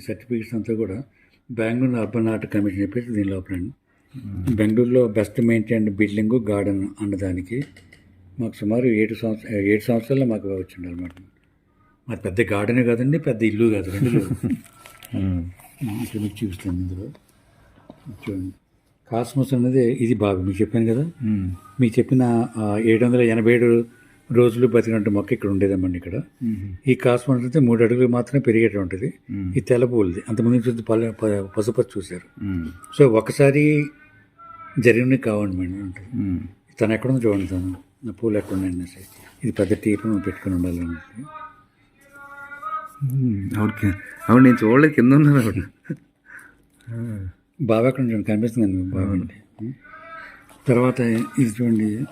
Certificates అంతా కూడా Bengaluru urban art commission చెప్పేసి దీని లోపల బెంగళూరులో బెస్ట్ మెయింటైన్ బిల్డింగ్ గార్డెన్ అన్నదానికి మాకు సుమారు ఏడు సంవత్సరం ఏడు సంవత్సరాల్లో మాకు వచ్చింది అనమాట మాది పెద్ద గార్డెనే కాదండి పెద్ద ఇల్లు కాదు రెండు. ఇక్కడ మీకు చూపిస్తాను ఇందులో. చూడండి. కాస్మోస్ అనేది ఇది బాగా మీకు చెప్పాను కదా. మీకు చెప్పిన ఏడు వందల ఎనభై ఏడు రోజులు బతికినట్టు మొక్క ఇక్కడ ఉండేదమ్మండి ఇక్కడ. ఈ కాస్మోస్ అయితే మూడు అడుగులు మాత్రమే పెరిగేట ఉంటుంది. ఈ తెల్ల పువ్వులది. అంతమంది చూసి పల్ల ప- పసుపచ్చి చూశారు. సో ఒకసారి జరిగినవి కావండి మేడం. ఉమ్. తను ఎక్కడుందో చూడండి తను. నా పూలు ఎక్కడ ఉన్నాయి అనేసి. ఇది పెద్ద టీపు పెట్టుకుని ఉమ్. ఆవిడకి ఆవిడ నేను చూడలేదు కింద ఉన్నారు ఆవిడ బాగా అక్కడ చూడండి కనిపిస్తుంది మీకు బాగుంది తర్వాత ఇది చూడండి.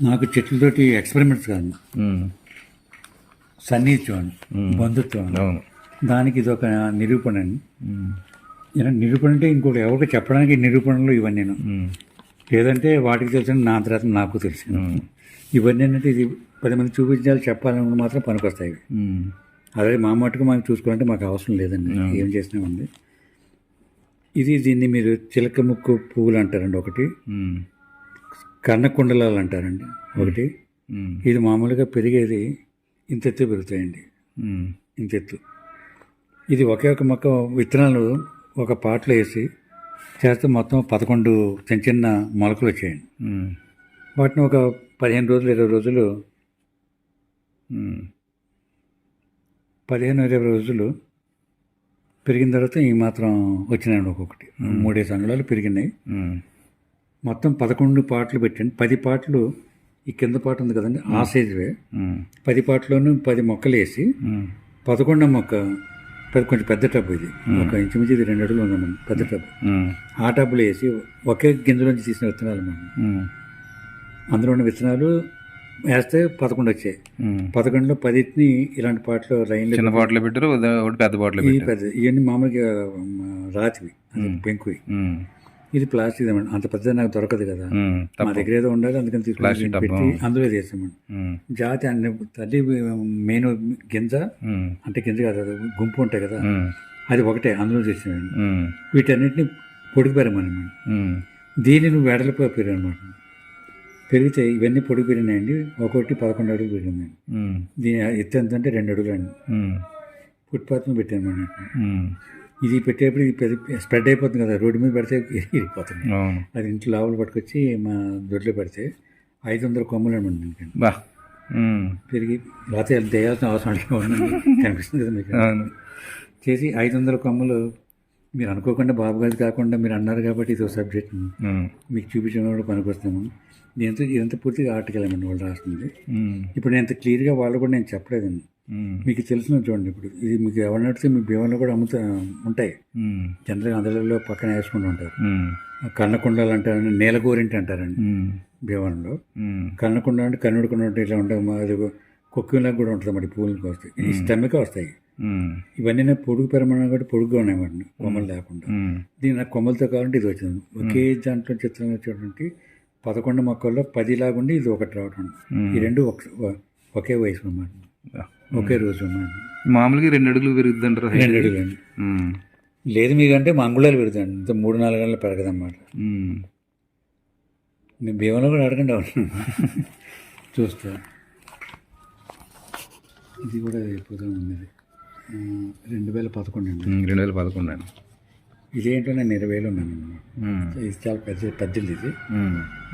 నాకు చెట్లతోటి ఎక్స్పెరిమెంట్స్ కాదు చూడండి మ్మ్. బంధుత్వం దానికి ఇది ఒక నిరూపణ అండి. నిరూపణ అంటే ఇంకోటి ఎవరికి చెప్పడానికి నిరూపణలు ఇవన్నీ. లేదంటే వాటికి తెలిసిన నా తర్వాత నాకు తెలుసు ఉమ్. ఇవన్నీ ఏంటంటే ఇది పది మంది చూపించాలి చెప్పాలని మాత్రం పనికొస్తాయి. అదే మా మటుకు మనం చూసుకోవాలంటే మాకు అవసరం లేదండి. ఏం చేసినా ఉంది. ఇది దీన్ని మీరు చిలక ముక్కు పువ్వులు అంటారండి ఒకటి. ఉమ్. కర్ణకుండలాలు అంటారండి ఒకటి. ఇది మామూలుగా పెరిగేది ఇంత ఎత్తు పెరుగుతాయండి ఉమ్. ఇంత ఎత్తు ఇది ఒకే ఒక మొక్క విత్తనాలు ఒక పాటలో వేసి చేస్తే మొత్తం పదకొండు చిన్న చిన్న మొలకలు వచ్చాయండి. వాటిని ఒక పదిహేను రోజులు ఇరవై రోజులు. పదిహేను ఇరవై రోజులు పెరిగిన తర్వాత ఈ మాత్రం వచ్చినాయండి ఒక్కొక్కటి మూడేసి అంగుళాలు పెరిగినాయి. మొత్తం పదకొండు పాటలు పెట్టండి పది పాటలు ఈ కింద పాట ఉంది కదండి ఆ సైజువే. పది పాటలోనూ పది మొక్కలు వేసి. పదకొండో మొక్క పెద్ద కొంచెం పెద్ద టబ్బు ఇది. ఒక ఇంచుమించు ఇది రెండు అడుగులు ఉందన్నమాట పెద్ద టబ్బు ఉమ్. ఆ టబ్బులో వేసి ఒకే గింజలోంచి తీసిన విత్తనాలు మనం. అందులో ఉన్న విత్తనాలు వేస్తే పదకొండు వచ్చాయి. పదకొండులో పదిటిని ఇలాంటి పాటలు లైన్లో చిన్న బాటిల్ పెట్టారు పెద్ద పెట్టారు. పెద్ద ఇవన్నీ మామూలుగా రాతివి పెంకువి. ఇది ప్లాస్టిక్ అన్నమాట అంత పెద్దది నాకు దొరకదు కదా. మా దగ్గర ఏదో ఉండాలి అందుకని తీసుకుని. పెట్టి అందులో చేసామండి. జాతి అన్ని తల్లి మెయిన్ గింజ. అంటే గింజ కాదు గుంపు ఉంటాయి కదా. అది ఒకటే అందులో చేసామండి. వీటన్నిటిని పొడికి పెరమన్నమాట ఉమ్. దీన్ని నువ్వు వెడలిపోయి పెరుగు అనమాట పెరిగితే ఇవన్నీ పొడుగు పెరిగినాయండి ఒక్కొక్కటి పదకొండు అడుగులు పెరిగిందండి. దీని ఎత్తు ఎంత అంటే రెండు అడుగులు అండి ఉమ్. ఫుట్పాత్ మీద పెట్టాను. ఇది పెట్టేప్పుడు ఇది పెద్ద స్ప్రెడ్ అయిపోతుంది కదా రోడ్డు మీద పెడితే ఇరిగిపోతుంది అది ఇంట్లో లోపల పట్టుకొచ్చి మా దొడ్లో పెడితే ఐదు వందల కొమ్మలు అనమాట. బా. పెరిగి లేకపోతే అది చేయాల్సిన అవసరం. కనిపిస్తుంది కదా మీకు చేసి ఐదు వందల కొమ్మలు మీరు అనుకోకుండా బాబు గారి కాకుండా మీరు అన్నారు కాబట్టి ఇది ఒక సబ్జెక్ట్. మీకు చూపించడం కూడా పనికొస్తాము దీంతో ఇదంతా పూర్తిగా ఆర్టికలేమండి వాళ్ళు రాస్తుంది. ఇప్పుడు నేను ఇంత క్లియర్గా వాళ్ళు కూడా నేను చెప్పలేదండి. మీకు తెలిసిన చూడండి ఇప్పుడు. ఇది మీకు ఎవరినడితే మీ భీమంలో కూడా అమ్ముతా ఉంటాయి. జనరల్గా అందరిలో పక్కన వేసుకుంటూ ఉంటారు. కన్నకుండలు అంటారండి నేలగోరింటి అంటారండి ఉమ్. కన్నకుండ అంటే కన్నుడు కుండ అంటే ఇట్లా ఉంటాయి మా- అది కొక్కిలాగా కూడా ఉంటుంది మరి పూలకి వస్తాయి. ఈ స్టెమ్కి వస్తాయి. ఇవన్నీ పొడుగు పెరమన్నా కూడా పొడుగుగా ఉన్నాయన్నమాట కొమ్మలు లేకుండా. దీని నాకు కొమ్మలతో కావాలంటే ఇది వచ్చింది. ఒకే దాంట్లో చిత్రం వచ్చేటువంటి పదకొండు మొక్కల్లో పది లాగుండి ఇది ఒకటి రావటం. ఉమ్. ఈ రెండు ఒకే వయసు అన్నమాట. ఒకే రోజు మామూలుగా రెండు అడుగులు పెరుగుద్ది అంటారు రెండు అడుగులండి. లేదు మీకంటే మా అంగుళాలు పెడతాండి ఇంత మూడు నాలుగు గంటలు పెరగదన్నమాట. మీ భీమంలో కూడా అడగండి అవును చూస్తా. ఇది కూడా ఉంది ఆ, రెండు వేల పదకొండు అండి. రెండు వేల పదకొండు అండి. ఇదేంటో నేను ఇరవై వేలు ఉన్నాను. ఇది చాలా పెద్ద పెద్ద ఇల్లు ఇది.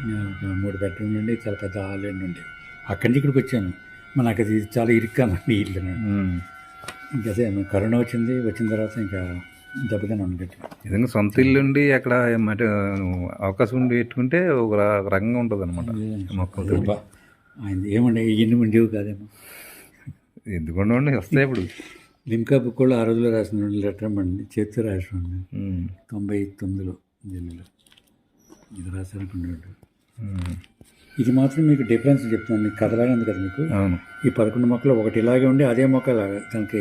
నేను మూడు బెడ్రూమ్ నుండి చాలా పెద్ద హాల్ నుండి అక్కడి నుంచి ఇక్కడికి వచ్చాను. మరి నాకు అది చాలా ఇరుక్కామండి ఈ ఇల్లు. ఇంకా అదే కరోనా వచ్చింది వచ్చిన తర్వాత ఇంకా దెబ్బతిని ఉండగట్టి నిజంగా సొంత ఇల్లు ఉండి అక్కడ అవకాశం ఉండి పెట్టుకుంటే ఒక రకంగా ఉంటుంది అనమాట మొక్కలతో అబ్బా, ఆయన ఏమండి ఎన్ని ఉండేవి కాదేమో. ఎందుకుండా వస్తాయి ఇప్పుడు. లిమ్కా బుక్ కూడా ఆ రోజులో రాసిన లెటర్ అండి చేతితో రాసినండి ఉమ్. తొంభై తొమ్మిదిలో ఢిల్లీలో. ఇది రాశారనుకున్నాడు ఉమ్. ఇది మాత్రం మీకు డిఫరెన్స్ చెప్తాను మీకు కథలాగా ఉంది కదా మీకు? అవును. ఈ పదకొండు మొక్కలు ఒకటి ఇలాగే ఉండి అదే మొక్క లాగా దానికి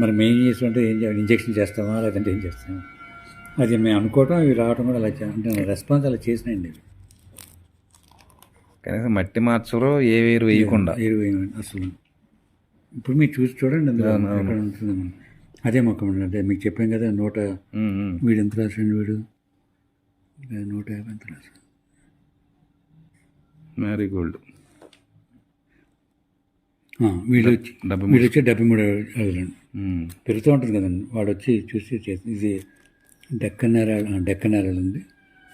మరి మెయిన్ చేస్తుంటే ఏం ఇంజక్షన్ చేస్తామా లేదంటే ఏం చేస్తామా? అది మేము అనుకోవటం ఇవి రావటం కూడా అలా అంటే రెస్పాన్స్ అలా చేసినాయండి కనీసం మట్టి మార్చరు ఏ వేరు వేయకుండా. ఇరవై అసలు. ఇప్పుడు మీరు చూసి చూడండి అందులో ఉంటుందేమో. అదే మొక్క అంటే మీకు చెప్పాం కదా నూట. వీడు ఎంత రాసాడు వీడు? వీడు నూట యాభై ఎంత రాసాడు మ్యారీగోల్డ్ వీడు వచ్చి డెబ్బై వీడు వచ్చి డెబ్బై మూడు అడుగులండి పెరుగుతూ ఉంటుంది కదండి. వాడు వచ్చి చూసి ఇది డెక్కన్ నేర డెక్కన్ నేరలు ఉంది.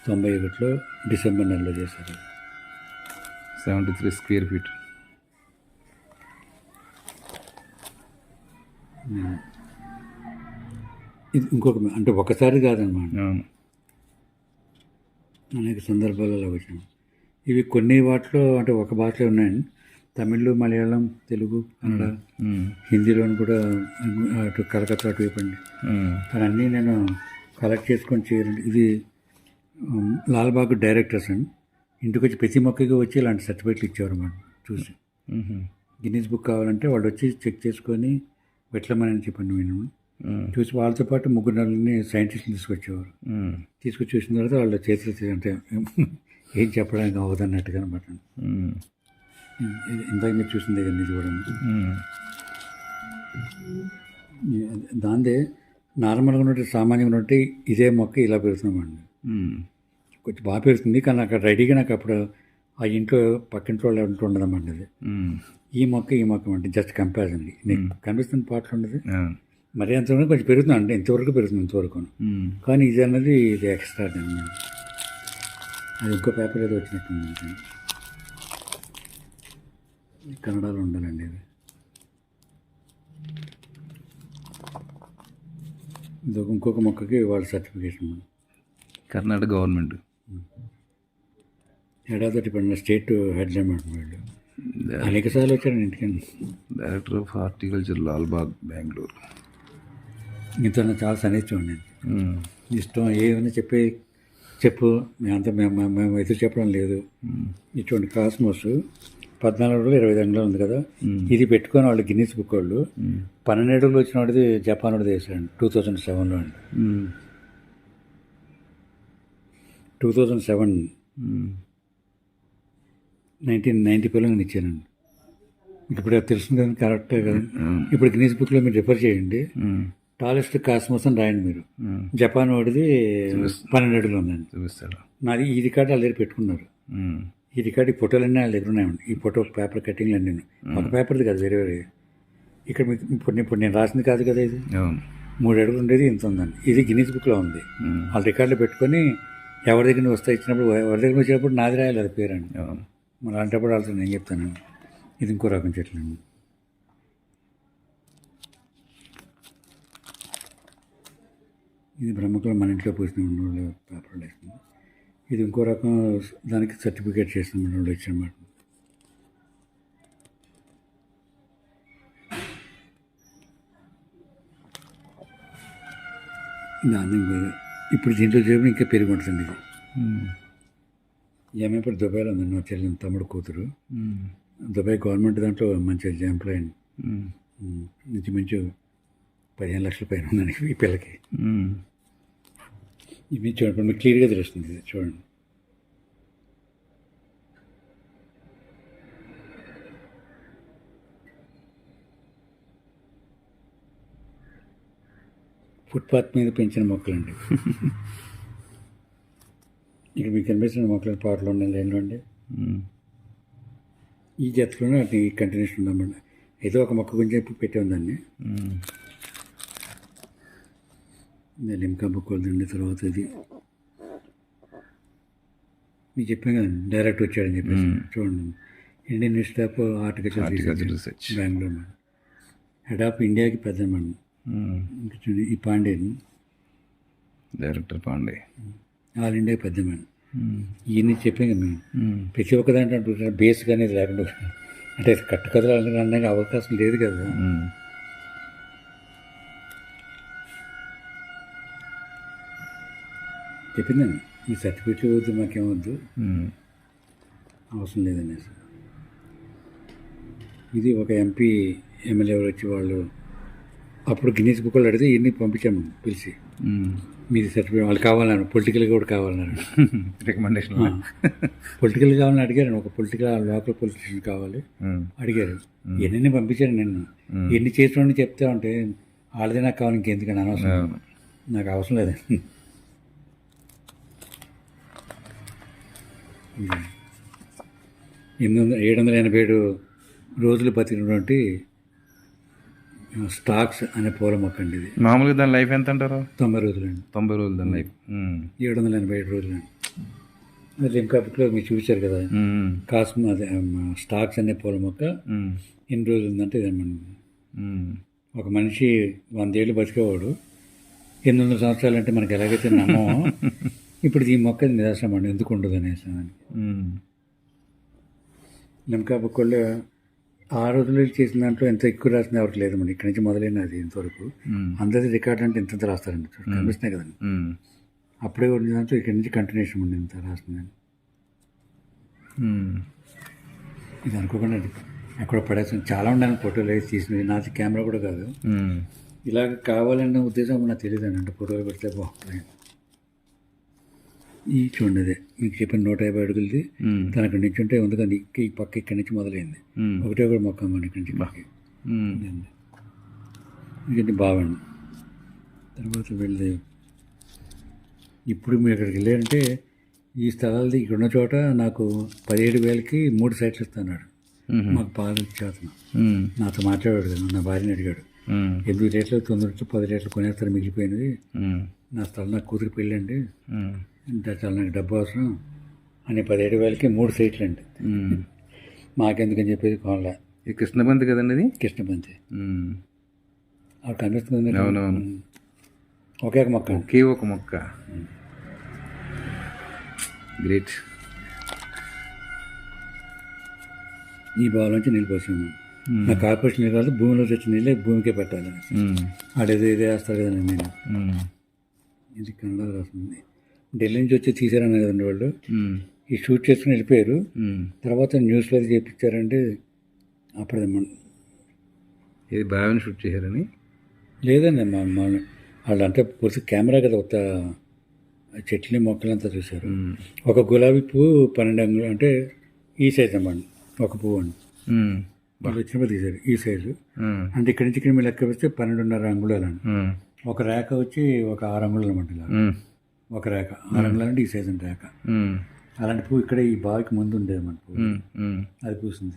తొంభై ఒకటిలో డిసెంబర్ నెలలో చేశారు. Seventy three square feet. ఇది ఇంకొక అంటే ఒకసారి కాదనమాట. అనేక సందర్భాలలో వచ్చాను. ఇవి కొన్ని వాటిలో అంటే ఒక భాషలో ఉన్నాయండి. తమిళ్ మలయాళం తెలుగు కన్నడ హిందీలోను కూడా అటు కలకత్తా అటు ఇవ్వండి అన్నీ నేను కలెక్ట్ చేసుకొని చేయాలండి ఇది లాల్బాగ్ డైరెక్టర్స్ అండి. ఇంటికి వచ్చి ప్రతి మొక్కకి వచ్చి ఇలాంటి సర్టిఫికేట్లు ఇచ్చేవారు మనం చూసి. గిన్నీస్ బుక్ కావాలంటే వాళ్ళు వచ్చి చెక్ చేసుకొని పెట్టమని చెప్పండి నేను. ఉమ్, చూసి వాళ్ళతో పాటు ముగ్గురు నలుగురిని సైంటిస్టులు తీసుకొచ్చేవారు. తీసుకొచ్చి చూసిన తర్వాత వాళ్ళ చేతులు అంటే ఏం చెప్పడానికి అవ్వదన్నట్టుగా అనమాట. ఇందాక మీరు చూసిందే కదా ఇది కూడా. దాందే నార్మల్గా ఉన్నట్టు సామాన్యంగా ఉన్నట్టు ఇదే మొక్క ఇలా పెడుతున్నామండి ఉమ్, కొంచెం బాగా పెరుగుతుంది కానీ అక్కడ రెడీగా నాకు అప్పుడు ఆ ఇంట్లో పక్కింట్లో వాళ్ళు ఉంటూ ఉండదన్నమాట అది. ఈ మొక్క ఈ మొక్క అంటే జస్ట్ కంపారిజన్ నీకు కనిపిస్తున్న పాటలు ఉండదు. మరి అంతవరకు కొంచెం పెరుగుతుంది అంటే ఇంతవరకు పెరుగుతుంది ఇంతవరకు కానీ ఇది అన్నది ఇది ఎక్స్ట్రా అనమాట అది ఇంకో పేపర్ ఏదో వచ్చినట్టుంది కన్నడలో ఉండాలండి ఇది. ఇది ఒక- ఇంకొక మొక్కకి వాళ్ళ సర్టిఫికేషన్ కర్ణాటక గవర్నమెంట్. ఏడాది పడిన స్టేట్ హెడ్ వీళ్ళు. అనేక సార్లు వచ్చారు ఇంటికి. Director of horticulture Lalbagh Bengaluru ఇంత చాలా సన్నిహితం నేను ఉమ్, ఇష్టం ఏమైనా చెప్పి చెప్పు మేమంతా మేము మేము- ఎదురు చెప్పడం లేదు. ఇటువంటి కాస్మోస్ పద్నాలుగు రోజులు ఇరవై అడుగులు ఉంది కదా. ఇది పెట్టుకొని వాళ్ళు గిన్నీస్ బుక్ వాళ్ళు పన్నెండు అడుగులు వచ్చిన వాడిది జపాన్ వాడిది వేసాడు టూ థౌజండ్ సెవెన్లో అండి. Two thousand seven nineteen ninety పిల్లలు ఇచ్చానండి. ఇప్పుడు అది తెలుస్తుంది కదా కరెక్టే కదా. ఇప్పుడు గిన్నీస్ బుక్లో మీరు రిఫర్ చేయండి. టాలెస్ట్ కాస్మోస్ అని రాయండి మీరు. జపాన్ వాడిది పన్నెండు అడుగులు ఉందండి. చూపిస్తాడు. నాది ఈ రికార్డు వాళ్ళ దగ్గర పెట్టుకున్నారు. ఈ రికార్డు ఈ ఫోటోలన్నీ వాళ్ళ దగ్గర ఉన్నాయండి. ఈ ఫోటో పేపర్ కటింగ్లు అన్నీ ఒక పేపర్ది కాదు వేరే వేరే. ఇక్కడ మీకు ఇప్పుడు ఇప్పుడు నేను రాసింది కాదు కదా ఇది. మూడు అడుగులు ఉండేది ఇంత ఉందండి. ఇది గిన్నీస్ బుక్లో ఉంది. వాళ్ళ రికార్డులో పెట్టుకొని ఎవరి దగ్గర వస్తా ఇచ్చినప్పుడు ఎవరి దగ్గర వచ్చినప్పుడు నాది రాయాలి అది పేరండి అవును. మరి అలాంటప్పుడు వాళ్ళతో నేను చెప్తాను. ఇది ఇంకో రకం చెట్లు ఇది బ్రహ్మకులం మన ఇంట్లో పోసిన వాళ్ళు పేపర్లు వేసింది ఇది ఇంకో రకం దానికి సర్టిఫికేట్ చేసిన మన వాళ్ళు ఇచ్చారన్నమాట దాన్ని ఇప్పుడు దీంట్లో చేయడం ఇంకా పెరిగి ఉంటుంది ఇది. ఈమె ఇప్పుడు దుబాయ్లో ఉంది నా చెల్లి తమ్ముడు కూతురు. దుబాయ్ గవర్నమెంట్ దాంట్లో మంచి ఎంప్లాయ్ అండి. ఉమ్, ఇంచుమించు పదిహేను లక్షల పైన ఉందండి ఈ పిల్లకి. ఇవి చూడండి మీకు క్లియర్గా తెలుస్తుంది ఇది చూడండి. ఫుట్పాత్ మీద పెంచిన మొక్కలండి. ఇక్కడ మీకు కనిపిస్తున్న మొక్కలు పాటలు ఉన్నాయి లైన్లో అండి ఈ జతలోనే అది కంటిన్యూషన్ ఉందన్నమాట. ఏదో ఒక మొక్క గురించి చెప్పి పెట్టి ఉందండి ఇది లిమ్కా బుక్ వద్దండి తర్వాత ఇది. మీకు చెప్పాను కదండి డైరెక్ట్ వచ్చాడని చెప్పేసి. చూడండి. Indian institute of horticulture research Bengaluru madam. Head of ఇండియాకి పెద్ద మేడం. చూడండి ఈ పాండేని. డైరెక్టర్ పాండే. ఆల్ ఇండియా పెద్ద మేడం. ఈయన చెప్పాను కదా మేము. ప్రతి ఒక్క దాంట్లో బేస్ అనేది లేకుండా. అంటే కట్టు కథలు అనడానికి అవకాశం లేదు కదా. ఉమ్, చెప్పిందండి ఈ సర్టిఫికేట్లు వద్దు మాకేమొద్దు అవసరం లేదనేసి. ఇది ఒక ఎంపీ ఎమ్మెల్యే వచ్చి వాళ్ళు అప్పుడు గిన్నీస్ బుక్లు అడిగితే ఇన్ని పంపించాము పిలిచి. మీది సర్టిఫికేట్ వాళ్ళు కావాలన్నారు పొలిటికల్గా కూడా కావాలన్నారు. రికమెండేషన్ పొలిటికల్ కావాలని అడిగారు ఒక పొలిటికల్ లోకల్ పొలిటీషియన్ కావాలి. అడిగారు. ఎన్ని పంపించారు నిన్ను? ఎన్ని చేసిన చెప్తా ఉంటే వాళ్ళదే నాకు కావాలి ఇంకెందుకని అనవసరం. నాకు అవసరం లేదు. ఎనిమిది వందల ఏడు వందల ఎనభై ఏడు రోజులు బతికినటువంటి స్టాక్స్ అనే పూల మొక్క అండి ఇది. మామూలుగా దాని లైఫ్ ఎంత అంటారు? తొంభై రోజులండి. తొంభై రోజులు దాని లైఫ్. ఏడు వందల ఎనభై ఏడు రోజులండి. అది ఇంకా బుక్లో మీరు చూపించారు కదా. కాస్మ స్టాక్స్ అనే పూల మొక్క ఎన్ని రోజులు ఉందంటే ఇది మన. ఒక మనిషి వందేళ్ళు బతికేవాడు. ఎనిమిది వందల సంవత్సరాలు అంటే మనకి ఎలాగైతే నమ్మమో ఇప్పుడు ఈ మొక్క నిరాశం అండి ఎందుకు ఉండదు అనేసి లిమ్కా బుక్లో ఆ రోజుల్లో చేసిన దాంట్లో ఎంత ఎక్కువ రాసింది ఎవరికి లేదు మన ఇక్కడి నుంచి మొదలైన అది ఇంతవరకు. అందరి రికార్డు అంటే ఇంత రాస్తారండి. కనిపిస్తున్నాయి కదండి. అప్పుడే ఉన్న దాంట్లో ఇక్కడి నుంచి కంటిన్యూషన్ ఉంది ఇంత రాసిందని. ఇది అనుకోకుండా అది ఎక్కడ పడేస్తాను చాలా ఉండాలి ఫోటోలు వేసి తీసినవి. నాది కెమెరా కూడా కాదు. ఇలాగ కావాలన్న ఉద్దేశం నాకు తెలియదు అంటే ఫోటోలు పెడితే బాగుంటుంది. ఈ చూడండి అదే మీకు చెప్పిన నూట యాభై అడుగులది. తన అక్కడి నుంచి ఉంటే ఉంది కానీ ఈ పక్క ఇక్కడి నుంచి మొదలైంది. ఒకటే ఒకటి మొక్క మన ఇక్కడి నుంచి. ఇదండి. బాగుంది తర్వాత వెళ్ళి ఇప్పుడు మీరు ఇక్కడికి వెళ్ళారంటే ఈ స్థలాలది ఇక్కడ ఉన్న చోట నాకు పదిహేడు వేలకి మూడు సైట్లు ఇస్తున్నాడు. మాకు పాలు ఇచ్చేస్తున్నాం నాతో మాట్లాడాడు కదా నా భార్యని అడిగాడు. ఎనిమిది రేట్లు తొమ్మిది రేట్లు పది రేట్లు కొనేస్తారు మిగిలిపోయినది నా స్థలం నాకు కూతురు పెళ్ళండి. అంటే చాలా నాకు డబ్బు అవసరం అని పదిహేడు వేలకి మూడు సీట్లు అండి మాకెందుకని చెప్పేసి కొనలే. ఇది కృష్ణబంతి కదండి ఇది? ఉమ్. అక్కడ కనిపిస్తుంది? అవునవును. ఒకే ఒక మొక్క. ఒకే ఒక మొక్క. గ్రేట్. ఈ బావిలోంచి నీళ్ళు పోసాము నా కార్పొరేషన్ నీళ్ళు కాదు భూమిలో తెచ్చిన నీళ్ళే భూమికే పెట్టాలి. ఆడేదో ఇదే వేస్తారు కదండి నేను. ఇది కన్నడ రాస్తుంది ఢిల్లీ నుంచి వచ్చి తీసారన్నారు కదండి వాళ్ళు. ఈ షూట్ చేసుకుని వెళ్ళిపోయారు. తర్వాత న్యూస్లో చేపించారంటే అప్పుడు ఇది బావిని షూట్ చేశారని? లేదండి మా మా వాళ్ళు అంటే పూర్తి కెమెరా కదా కొత్త చెట్లని మొక్కలంతా చూశారు. ఒక గులాబీ పువ్వు పన్నెండు అంగుళాలు అంటే ఈ సైజ్ అమ్మండి ఒక పువ్వు అండి. వాళ్ళు వచ్చినప్పుడు తీశారు ఈ సైజు అంటే ఇక్కడి నుంచి ఇక్కడ మీరు లెక్క వేస్తే పన్నెండున్నర అంగుళాలు అండి ఒక రేఖ వచ్చి ఒక ఆరు అంగుళాలు అన్నమాట ఇలా. ఒక రేఖ. ఆరు అంగుళాలు అంటే ఈ సైజ్ అండి రేఖ అలాంటి పువ్వు ఇక్కడ ఈ బావికి ముందు ఉండేది మన పువ్వు. అది పూసింది.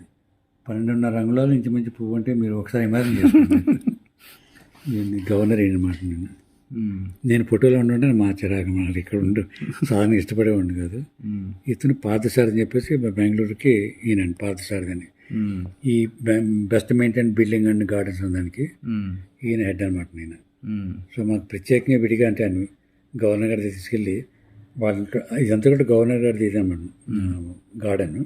పన్నెండున్నర ఇంచు మంచి పువ్వు అంటే మీరు ఒకసారి ఇమాజిన్ చేసుకోండి. గవర్నర్ అనమాట నేను. నేను ఫోటోలో ఉండుంటే మా చిరాకు మాట ఇక్కడ ఉండు. సాధారణ ఇష్టపడేవాడిని కాదు. ఇతను పార్థసారథి అని చెప్పేసి బెంగళూరుకి ఈయనండి పార్థసారథి అని. ఈ best maintain building and gardens దానికి ఈయన హెడ్ అనమాట నేను. సో మాకు ప్రత్యేకంగా విడిగా అంటే గవర్నర్ గారి తీసుకెళ్ళి వాళ్ళ ఇదంతా కూడా గవర్నర్ గారిది ఇదన్నమాట గార్డెన్.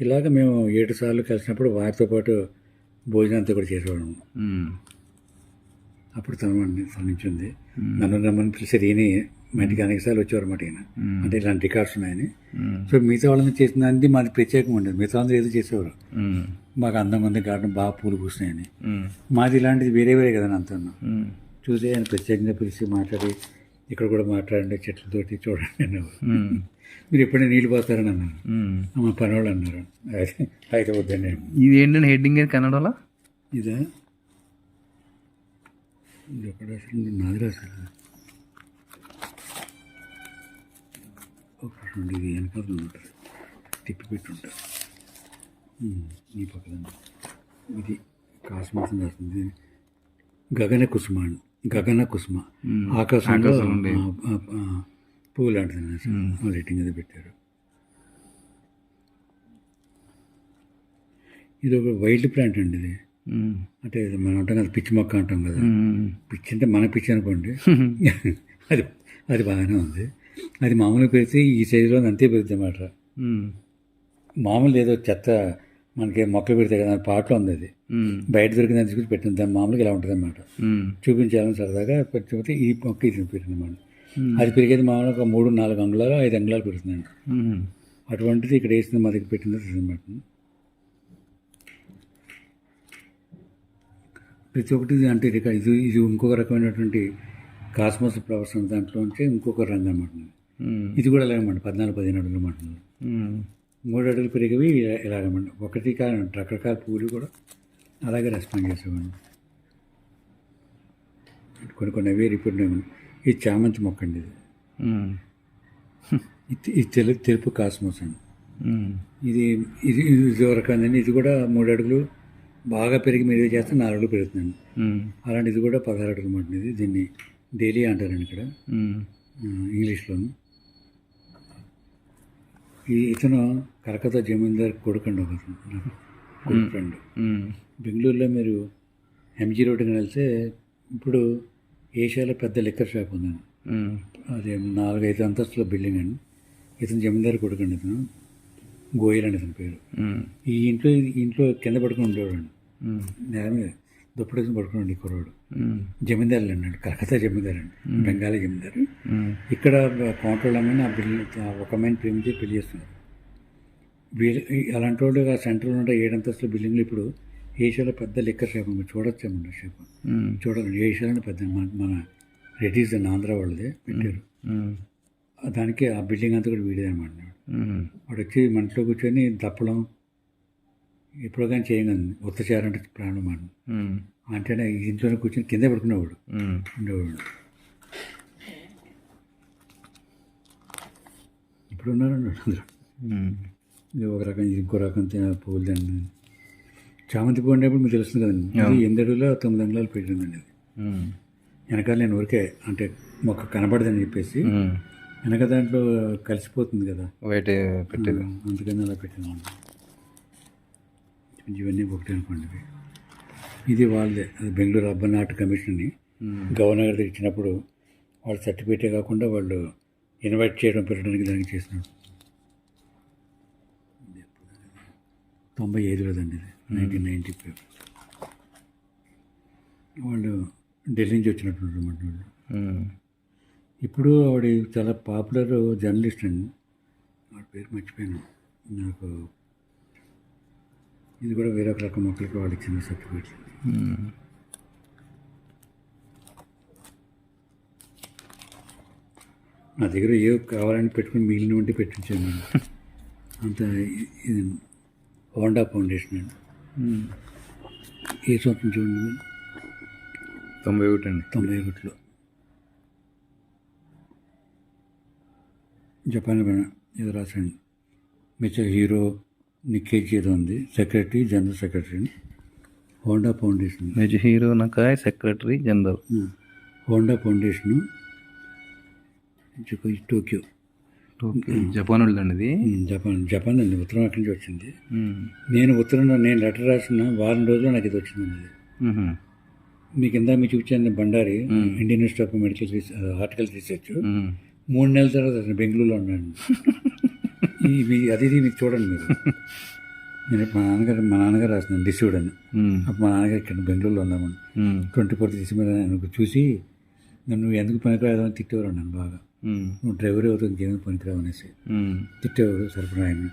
ఇలాగ మేము ఏడు సార్లు కలిసినప్పుడు వారితో పాటు భోజనం అంతా కూడా చేసేవాళ్ళం. అప్పుడు తను ఉంది నన్ను రమ్మని పిలిచేది ఈయన మా ఇంటికి అనేక సార్లు వచ్చేవారు అన్నమాట ఈయన అంటే ఇలాంటి రికార్డ్స్ ఉన్నాయని. సో మిగతా వాళ్ళని చేసిన దానికి మాది ప్రత్యేకంగా ఉండేది. మిగతా అందరూ ఏదో చేసేవారు. మాకు అందంగా ఉంది గార్డెన్ బాగా పూలు పూసినాయని. మాది ఇలాంటిది వేరే వేరే కదా అంతా చూసి ఆయన ప్రత్యేకంగా పిలిచి మాట్లాడి ఇక్కడ కూడా మాట్లాడండి చెట్లతోటి చూడండి అన్నారు మీరు ఎప్పుడైనా నీళ్ళు పోస్తారని అన్నారు. మా పని వాళ్ళు అన్నారు. అయితే వద్దండి. ఇది ఏంటంటే హెడ్డింగ్ ఏది కన్నడలో? ఇదా? ఇది ఎక్కడ రాశారు నాది రాశారు ఇది వెనకాల ఉంటుంది తిప్పి పెట్టి ఉంటారు ఉమ్, ఈ పక్కన ఇది కాస్మాసం రాస్తుంది గగన కుసుమ అండి. గగన కుసుమ. ఆకాశంలో పువ్వు లాంటిది రేటింగ్ అది పెట్టారు. ఇది ఒక వైల్డ్ ప్లాంట్ అండి ఇది. అంటే మనం అంటాం కదా పిచ్చి మొక్క అంటాం కదా. పిచ్చి అంటే మన పిచ్చి అనుకోండి. అది అది బాగానే ఉంది. అది మామూలుగా పెడితే ఈ సైజులో అంతే పెరుగుతుంది అన్నమాట. మామూలు ఏదో చెత్త మనకి మొక్కలు పెడితే కదా పాటలో ఉంది అది. బయట దొరికిన తీసుకొచ్చి పెట్టింది దాని మామూలుగా ఇలా ఉంటుంది అన్నమాట. చూపించాలని సరదాగా పెడితే ఈ మొక్క ఇది పెట్టింది అన్నమాట. అది పెరిగేది మామూలుగా ఒక మూడు నాలుగు అంగుళాలు ఐదు అంగుళాలు పెడుతుందండి అటువంటిది ఇక్కడ వేసింది మా దగ్గర పెట్టింది అనమాట ప్రతి ఒక్కటి అంటే ఇది ఇది ఇది ఇంకొక రకమైనటువంటి కాస్మోస్ ఫ్లవర్స్ దాంట్లో ఉంటే ఇంకొక రంగు అనమాట. ఇది కూడా అలాగమాట పద్నాలుగు పదిహేను అడుగులు అనమాట ఉమ్. మూడు అడుగులు పెరిగేవి ఇలా- ఇలాగమాట ఒకటి కాదు రకరకాల పూలు కూడా అలాగే రెస్పాండ్ చేసేవాడిని. కొన్ని కొన్ని అవే రిపోర్ట్ ఇది చామంతి మొక్క అండి ఇది. ఇది తెలుపు తెలుపు కాస్మోస్ అండి. ఇది ఇది ఇది రకమైందండి ఇది కూడా మూడు అడుగులు బాగా పెరిగి మీరు చేస్తే నాలుగు అడుగులు పెరుగుతుందండి. అలాంటి ఇది కూడా పదహారు అడుగులు మాట ఇది. దీన్ని డైలీ అంటారండి ఇక్కడ. ఇంగ్లీష్లోను. ఈ ఇతను కలకత్తా జమీందార్ కొడుకండి ఒక ఫ్రెండ్. బెంగళూరులో మీరు ఎంజీ రోడ్డుకి వెళ్తే ఇప్పుడు ఏషియాలో పెద్ద లిక్కర్ షాప్ ఉందండి. ఉమ్. అది నాలుగైదు అంతస్తుల బిల్డింగ్ అండి. ఇతను జమీందార్ కొడుకండి ఇతను. గోయల్ అని ఇతని పేరు. ఈ ఇంట్లో ఇంట్లో కింద పడుకుని ఉండేవాడు. నేల మీద దుప్పటి పడుకుని కుర్రాడు. ఉమ్. జమీందారులు అన్నాడు కలకత్తా జమీందారు అండి. బెంగాలీ జమీందారు. ఇక్కడ కౌంటర్లో అమ్మాయిని ఆ బిల్లు ఒక అమ్మాయిని ప్రేమించి పెళ్ళి చేస్తున్నారు. అలాంటి వాళ్ళు ఆ సెంటర్లో ఉండే ఏడంతస్తుల బిల్డింగ్లు ఇప్పుడు ఏషియాలో పెద్ద లిక్కర్ షాప్ ఉంది చూడొచ్చామండి షాప్. చూడాలండి ఏషియాలో పెద్ద మన రెడ్డిస్ అని ఆంధ్ర వాళ్ళదే పెట్టారు. దానికి ఆ బిల్డింగ్ అంతా కూడా వీడిదే అనమాట. వాడు వచ్చి మనలో కూర్చొని దప్పడం ఎప్పుడో కానీ చేయగలను ఉత్తచారంటే ప్రాణం మాట. అంటేనే ఇంట్లోనే కూర్చొని కింద పడుకునేవాడు. ఉండేవాడు ఇప్పుడు ఉన్నారండి అందరూ. ఇది ఒక రకం ఇది ఇంకో రకం తే- పువ్వులు దండి చామంతి పువ్వు ఉండేప్పుడు మీకు తెలుస్తుంది కదండి. ఇది ఎనిమిది అడుగులో తొమ్మిది అంగుళాలు పెట్టిందండి అది. వెనకాల నేను ఊరికే అంటే మొక్క కనబడదని చెప్పేసి. వెనక దాంట్లో కలిసిపోతుంది కదా. వైట్ పెట్టేది. అందుకని అలా పెట్టింది ఇవన్నీ ఒకటే అనుకోండి. ఇది వాళ్ళదే. అది బెంగళూరు అర్బన్ ఆర్ట్ కమిషన్ని. గవర్నర్ గారి దగ్గర ఇచ్చినప్పుడు వాళ్ళు సర్టిఫికేటే కాకుండా వాళ్ళు ఇన్వైట్ చేయడం పెట్టడానికి దానికి చేసినాడు తొంభై ఐదులోదండి ఇది నైన్టీన్ నైంటీ ఫైవ్ వాళ్ళు ఢిల్లీ నుంచి వచ్చినట్టు అనమాట వాళ్ళు. ఇప్పుడు ఆవిడ చాలా పాపులర్ జర్నలిస్ట్ అండి. వాడి పేరు మర్చిపోయాను. నాకు ఇది కూడా వేరే ఒక రకం మొక్కలకి వాళ్ళు ఇచ్చింది సర్టిఫికేట్. నా దగ్గర ఏ కావాలని పెట్టుకుని మిగిలిన ఉంటే పెట్టించాను అంత ఇది హోండా ఫౌండేషన్ అండి. ఏ సంవత్సరం చూడండి మీరు. తొంభై ఒకటి అండి తొంభై ఒకటిలో జపాన్ పైన ఏదో రాసండి మిస్టర్ హీరో నిక్కేజ్ ఏదో ఉంది. Secretary general secretary Honda foundation. నిజ Hiro Nakai secretary general. Honda foundation. Tokyo. Okay. Japan ఇది ఉమ్, జపాన్ జపాన్ అండి ఉత్తరం అక్కడి నుంచి వచ్చింది. నేను ఉత్తరంలో నేను లెటర్ రాసిన వారం రోజుల్లో నాకు ఇది వచ్చిందండి ఇది. మీకు ఇందా మీకు చూపించాను Bhandari Indian institute of medical article research. మూడు నెలల తర్వాత బెంగళూరులో ఉన్నాను ఇవి అది ఇది మీకు చూడండి మీరు. నేను మా నాన్నగారు మా నాన్నగారు రాస్తున్నాను డిసీవ్డ్ అని. అప్పుడు మా నాన్నగారు ఇక్కడ బెంగళూరులో ఉన్నామని. ట్వంటీ ఫోర్త్ డిసెంబర్ చూసి నన్ను ఎందుకు పనికిరాదు? అని తిట్టేవారు నన్ను బాగా. నువ్వు డ్రైవర్ అవుతుంది ఇంకేమైనా పనికిరావు అనేసి. తిట్టేవారు సరఫరా ఆయన.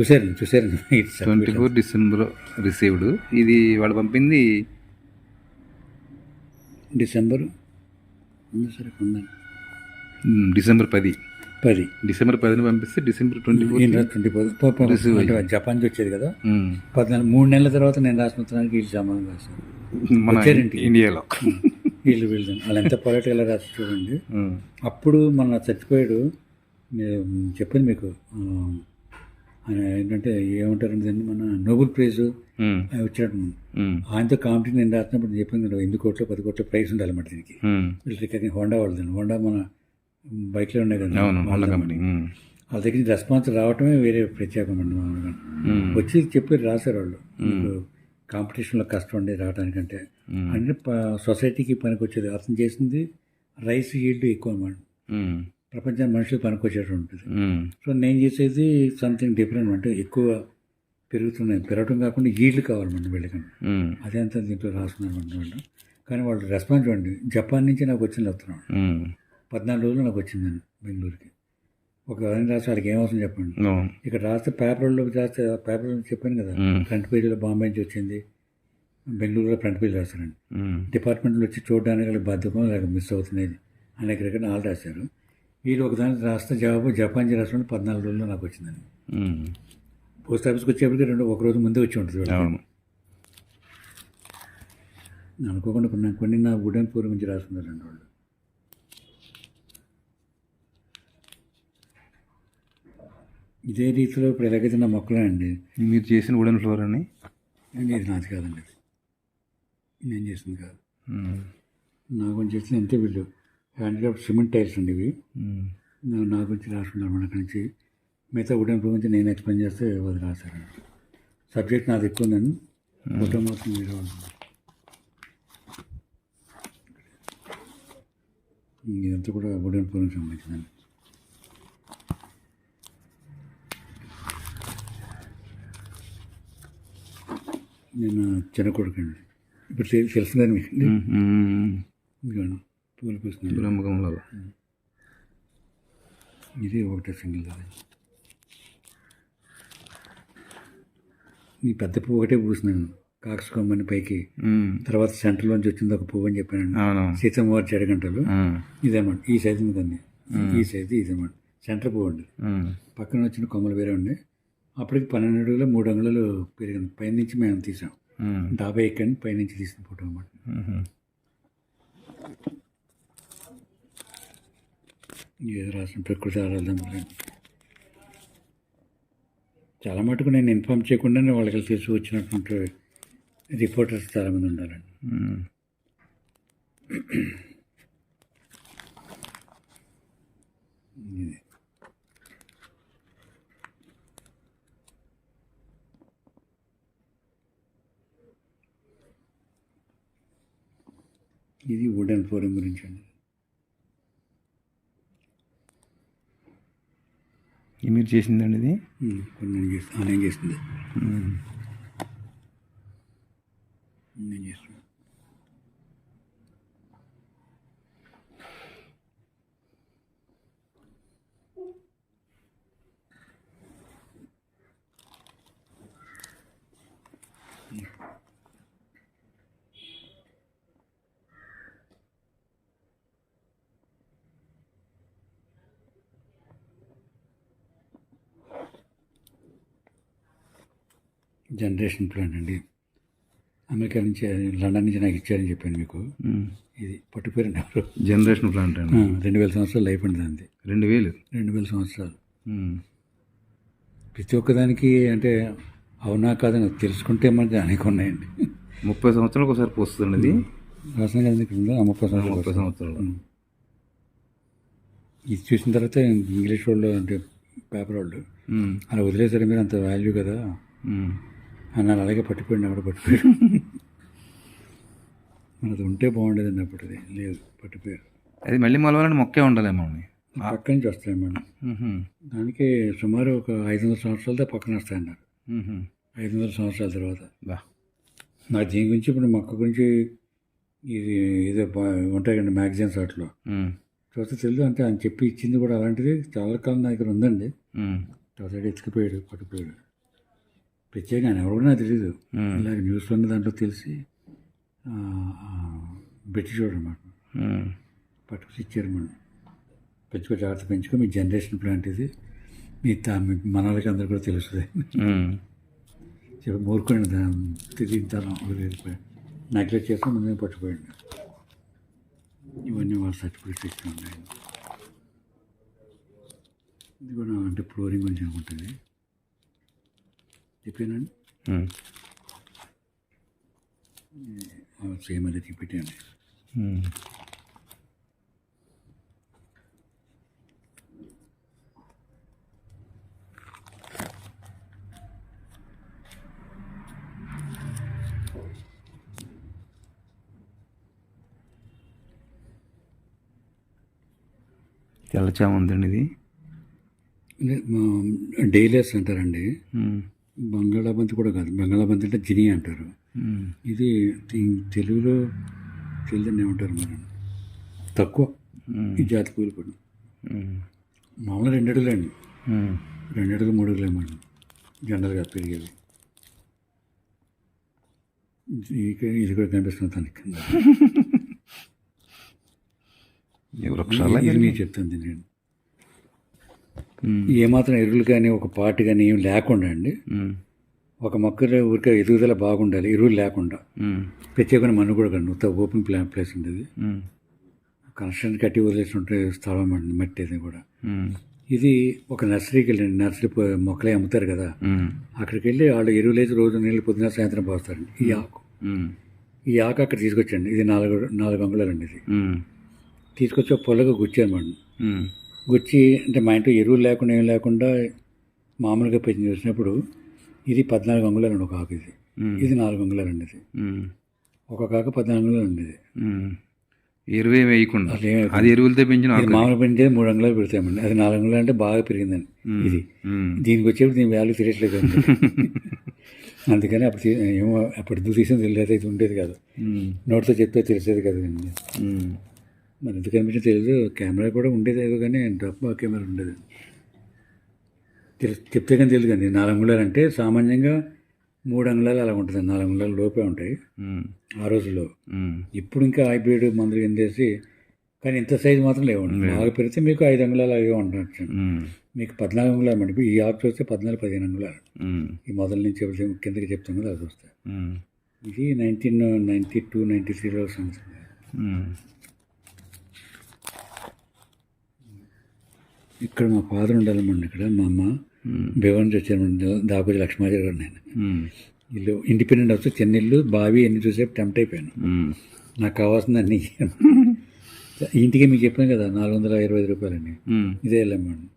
చూశారు చూశారు. Twenty four December received. ఇది వాళ్ళు పంపింది డిసెంబర్? సరే డిసెంబర్ పది. పది. డిసెంబర్ పదిని పంపిస్తే December twenty four twenty four. Japan నుంచి వచ్చేది కదా? పద్నాలుగు మూడు నెలల తర్వాత నేను రాసిన ఉత్తరానికి వీళ్ళు సంబంధం రాశాను. ఇండియాలో. వీళ్ళు వీళ్ళు వాళ్ళు ఎంత పొలైట్గా ఎలా రాసి చూడండి. అప్పుడు మన చచ్చిపోయాడు చెప్పింది మీకు ఆయన ఏంటంటే ఏమంటారంటే దాన్ని మన నోబెల్ ప్రైజ్. వచ్చినట్టు ఉమ్. ఆయనతో కాంపిటీ నేను రాసినప్పుడు చెప్పింది ఎనిమిది కోట్లు పది కోట్ల ప్రైజ్ ఉండాలన్నమాట దీనికి ఉమ్. వీళ్ళ దగ్గర హోండా వాళ్ళదండి హోండా మన బైక్లో ఉన్నాయి కదా వాళ్ళ కంపెనీ. వాళ్ళ దగ్గర నుంచి రెస్పాన్స్ రావటమే వేరే ప్రత్యేకం అండి మామూలుగా. వచ్చి చెప్పి రాశారు వాళ్ళు కాంపిటీషన్లో కష్టం అండి రావడానికంటే. అంటే సొసైటీకి పనికి వచ్చేది అతను చేసింది రైస్ ఈల్డ్ ఎక్కువ అన్నమాట. ఉమ్. ప్రపంచానికి మనుషులు పనికి వచ్చేటట్టు ఉంటుంది. సో నేను చేసేది సంథింగ్ డిఫరెంట్ అంటే ఎక్కువ పెరుగుతున్నాయి. పెరగటం కాకుండా ఈల్డ్ కావాలన్నమాట. అదే అంతా దీంట్లో రాస్తున్నారు అనమాట కానీ వాళ్ళు రెస్పాన్స్ చూడండి. జపాన్ నుంచి నాకు వచ్చింది వస్తున్నాడు ఉమ్. పద్నాలుగు రోజులు నాకు వచ్చిందండి బెంగళూరుకి. ఒక ఆయన రాసి వాళ్ళకి ఏమవసరం చెప్పండి. ఇక్కడ రాస్తే పేపర్లో రాస్తే పేపర్లో చెప్పాను కదా. ఫ్రంట్ పేజీలో బాంబే నుంచి వచ్చింది. బెంగళూరులో ఫ్రంట్ పేజ్ ఉమ్. డిపార్ట్మెంట్లో వచ్చి చూడడానికి బద్ధకం లేక మిస్ అవుతున్నాయి అనేక రకాల వాళ్ళు రాశారు. వీళ్ళు ఒకదానికి రాస్తే జవాబు జపాన్ రాసిన పద్నాలుగు రోజుల్లో నాకు వచ్చిందని ఉమ్. పోస్ట్ ఆఫీస్కి వచ్చేప్పటికి రెండు ఒక రోజు ముందే వచ్చి ఉంటుంది అనుకోకుండా కొన్ని కొన్ని నా వుడెన్ పూర్ గురించి రాస్తున్నారు రెండు వాళ్ళు. ఇదే రీతిలో ఇప్పుడు ఎలాగైతే నా మొక్కలే అండి మీరు చేసిన వుడెన్ ఫ్లోర్ అని ఇది నాది కాదండి. నేను చేసింది కాదు. ఉమ్. నా గురించి చేసిన అంతే వీళ్ళు. హ్యాండిక్రాఫ్ట్ సిమెంట్ టైల్స్ అండి ఇవి. నా- గురించి రాసుకున్నారు మన నుంచి. మిగతా వుడెన్ పూర్ గురించి నేను ఎక్స్ప్లెయిన్ చేస్తే వాళ్ళు రాశారు. సబ్జెక్ట్ నాది ఎక్కువ ఉందని ఫోటో మాత్రం మీరు ఇదంతా కూడా వుడెన్ పూర్కి సంబంధించిందండి. నేను చిన్న కొడుకండి. ఇప్పుడు తెలి- తెలుసు కానీ మీకు పూలు ఇది ఒకటే సింగిల్ ఈ పెద్ద పువ్వు ఒకటే పూసినాను కాకసుకోమని పైకి. తర్వాత సెంటర్లోంచి వచ్చింది ఒక పువ్వు అని చెప్పాను అవునవును. సీతమ్మవారి చెడగంటలు. ఉమ్. ఇదేమాట ఈ సైజు ఉంది. ఈ సైజు ఇదేమాట సెంటర్ పువ్వు అండి. పక్కన వచ్చిన కొమ్మలు వేరే ఉండే అప్పటికి పన్నెండు అడుగులు మూడు అంగుళాలు పెరిగింది. పైనుంచి మేము తీసాం. డాబా ఎక్కండి పైనుంచి తీసిన ఫోటో అనమాట. ఏదో రాసిన ప్రకృతి ఆరాధన చాలా మటుకు నేను ఇన్ఫామ్ చేయకుండానే వాళ్ళకి తెలిసి వచ్చినటువంటి రిపోర్టర్స్ చాలామంది ఉండాలండి. ఇది. ఇది వుడెన్ ఫోరం గురించి అండి ఇది? మీరు చేసిందండి ఇది కొన్ని నేను చేస్తాను నేను జనరేషన్ ప్లాన్ అండి. అమెరికా నుంచి లండన్ నుంచి నాకు ఇచ్చారని చెప్పాను మీకు. ఇది పట్టుపేరు ఎవరు? జనరేషన్ ప్లాంట్ అండి. రెండు వేల సంవత్సరాలు లైఫ్ అండి దాన్ని రెండు వేలు? రెండు వేల సంవత్సరాలు. ప్రతి ఒక్కదానికి అంటే అవునా కాదని తెలుసుకుంటే మనకి అనేక ఉన్నాయండి. ముప్పై సంవత్సరాలకు ఒకసారి పోస్తుంది ఇది? రాసిన కదా ఇక్కడ ముప్పై సంవత్సరాలు ముప్పై సంవత్సరాలు. ఇది చూసిన తర్వాత ఇంగ్లీష్ వాళ్ళు అంటే పేపర్ వాళ్ళు. అలా వదిలేసారు మీరు అంత వాల్యూ కదా. అన్నారు అలాగే పట్టిపోయింది అక్కడ పట్టిపోయాడు. మనది ఉంటే బాగుండేదండి అప్పటిది లేదు పట్టిపోయారు. అది మళ్ళీ మొలవాలని మొక్కే ఉండాలేమో అండి పక్క నుంచి వస్తాయి మేడం ఉహుం. దానికి సుమారు ఒక ఐదు వందల సంవత్సరాలతో పక్కన వస్తాయన్నారు. ఐదు వందల సంవత్సరాల తర్వాత. నాకు దీని గురించి ఇప్పుడు మొక్క గురించి ఇది ఏదో బా- ఉంటాయి కండి మ్యాగజైన్స్ వాటిలో. చూస్తే తెలియదు అంటే ఆయన చెప్పి ఇచ్చింది కూడా అలాంటిది. చాలా కాలం నా దగ్గర ఉందండి. తర్వాత ఎత్తుకుపోయాడు పట్టుకుపోయాడు. ప్రత్యేకంగా ఆయన ఎవరు కూడా నాకు తెలియదు. ఇలాగ న్యూస్లో ఉన్న దాంట్లో తెలిసి వాడు అనమాట. పట్టుకుని ఇచ్చారు మనం పెంచుకో జాగ్రత్త పెంచుకో మీ జనరేషన్ ప్లాంట్ ఇది. మీ తా మీ మనలకి అందరు కూడా తెలుస్తుంది. చెప్పి మూరుకొని తిరిగి తనం వెళ్ళిపోయాడు నెగ్లెక్ట్ చేస్తే ముందే పట్టుకుపోయాడు. ఇవన్నీ వాళ్ళ సర్టిఫికేట్స్ ఇచ్చి ఉన్నాయి. ఇది కూడా అంటే ఫ్లోరింగ్ గురించి అనుకుంటుంది చెప్పానండి ఉమ్. సేమ్ అదే ఉమ్. తెల్లచామ ఉందండి ఇది డైలర్స్ అంటారండి. బంగాళాబంతి కూడా కాదు. బంగాళాబంతి అంటే జిని అంటారు. ఇది తెలుగులో తెలియదని ఏమంటారు మరి? తక్కువ. ఈ జాతి పూలు కూడా. మామూలుగా రెండు అడుగులే అండి. రెండు అడుగులు మూడు అడుగులు ఏమన్నా జనరల్గా పెరిగేవి. ఇది కూడా కనిపిస్తుంది తనకి. చెప్తుంది నేను ఏమాత్రం ఎరువులు కానీ ఒక పాటు కానీ ఏం లేకుండా అండి. ఒక మొక్కలో ఊరికే ఎదుగుదల బాగుండాలి ఎరువులు లేకుండా. ప్రత్యేకమైన మన్ను కూడా కానీ ఉత్త ఓపెన్ ప్లా ప్లేస్ ఉండేది. కన్స్ట్రక్షన్ కట్టి వదిలేసి ఉంటే స్థలం అండి మట్టి అది కూడా. ఇది ఒక నర్సరీకి వెళ్ళండి నర్సరీ మొక్కలే అమ్ముతారు కదా. అక్కడికి వెళ్ళి వాళ్ళు ఎరువులు వేసి రోజు నీళ్ళు పొద్దున సాయంత్రం పోస్తారండి. ఈ ఆకు. ఈ ఆకు అక్కడ తీసుకొచ్చండి ఇది నాలుగు నాలుగు అంగుళాలండి ఇది. తీసుకొచ్చి పొలగా గుచ్చానమాట ఉమ్, గుచ్చి అంటే మా ఇంట్లో ఎరువులు లేకుండా ఏం లేకుండా మామూలుగా పెంచి చూసినప్పుడు ఇది పద్నాలుగు అంగుళాలండి ఒక ఆకు ఇది. ఇది నాలుగు అంగుళాలండి ఇది. ఉమ్, ఒక కాక పద్నాలుగు అంగుళాలు అండి ఇది. ఉమ్. ఎరువు ఏమి వేయకుండా. అది ఎరువులతో పెంచిన ఇది మామూలు పెంచితే మూడు అంగుళాలు పెడతామండి అది నాలుగు అంగుళాలు అంటే బాగా పెరిగిందండి ఇది. దీనికి వచ్చేప్పుడు దీని వాల్యూ తెలియట్లేదండి అందుకని అప్పుడు ఏమో అప్పుడు ఎందుకు తీసింది తెలియదు ఇది ఉండేది కాదు. నోట్తో చెప్తే తెలిసేది కదండి మరి ఎందుకు కనిపించింది తెలియదు కెమెరా కూడా ఉండేది ఏదో కానీ డబ్బా కెమెరా ఉండేది. చెప్తే కానీ తెలియదు కానీ నాలుగు అంగుళాలు అంటే సామాన్యంగా మూడు అంగుళాలు అలా ఉంటుంది. నాలుగు అంగుళాలు లోపే ఉంటాయి. ఆ రోజుల్లో. ఇప్పుడు ఇంకా హైబ్రిడ్ మందులు ఎందేసి కానీ ఇంత సైజు మాత్రం లేవండి బాగా పెడితే మీకు ఐదు అంగుళాలు అవి ఉండొచ్చు మీకు పద్నాలుగు అంగుళాలు అండి ఈ ఆకు చూస్తే పద్నాలుగు పదిహేను అంగుళాలు. ఈ మొదల నుంచి కిందకి చెప్తాం కదా అది ఉమ్, ఇది నైన్టీన్ నైంటీ టూ నైంటీ త్రీలో సంవత్సరం. ఇక్కడ మా ఫాదర్ ఉండాలమ్మండి ఇక్కడ మా అమ్మ భీవన్ వచ్చారమండి దాపూరి లక్ష్మాచారి గారు నేను ఇల్లు ఇండిపెండెంట్ వస్తే చెన్నెళ్ళు బావి ఎన్ని చూసేపు టెంప్ట్ అయిపోయాను. నాకు కావాల్సింది అన్ని ఇంటికి మీకు చెప్పాను కదా నాలుగు వందల ఇరవై ఐదు రూపాయలండి ఉమ్, ఇదే వెళ్ళామండి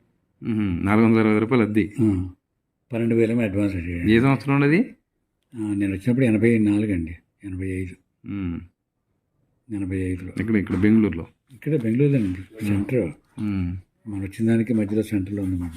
నాలుగు వందల అరవై రూపాయలు అద్ది పన్నెండు వేలేమో అడ్వాన్స్ ఏ సంవత్సరం ఆ, నేను వచ్చినప్పుడు ఎనభై నాలుగు అండి ఎనభై ఐదు. ఎనభై ఐదులో. ఇక్కడ ఇక్కడ బెంగళూరులో? ఇక్కడ బెంగళూరులోనండి సెంటర్ ఉమ్, మనం వచ్చిన దానికి మధ్యలో సెంటర్లో ఉంది మాట.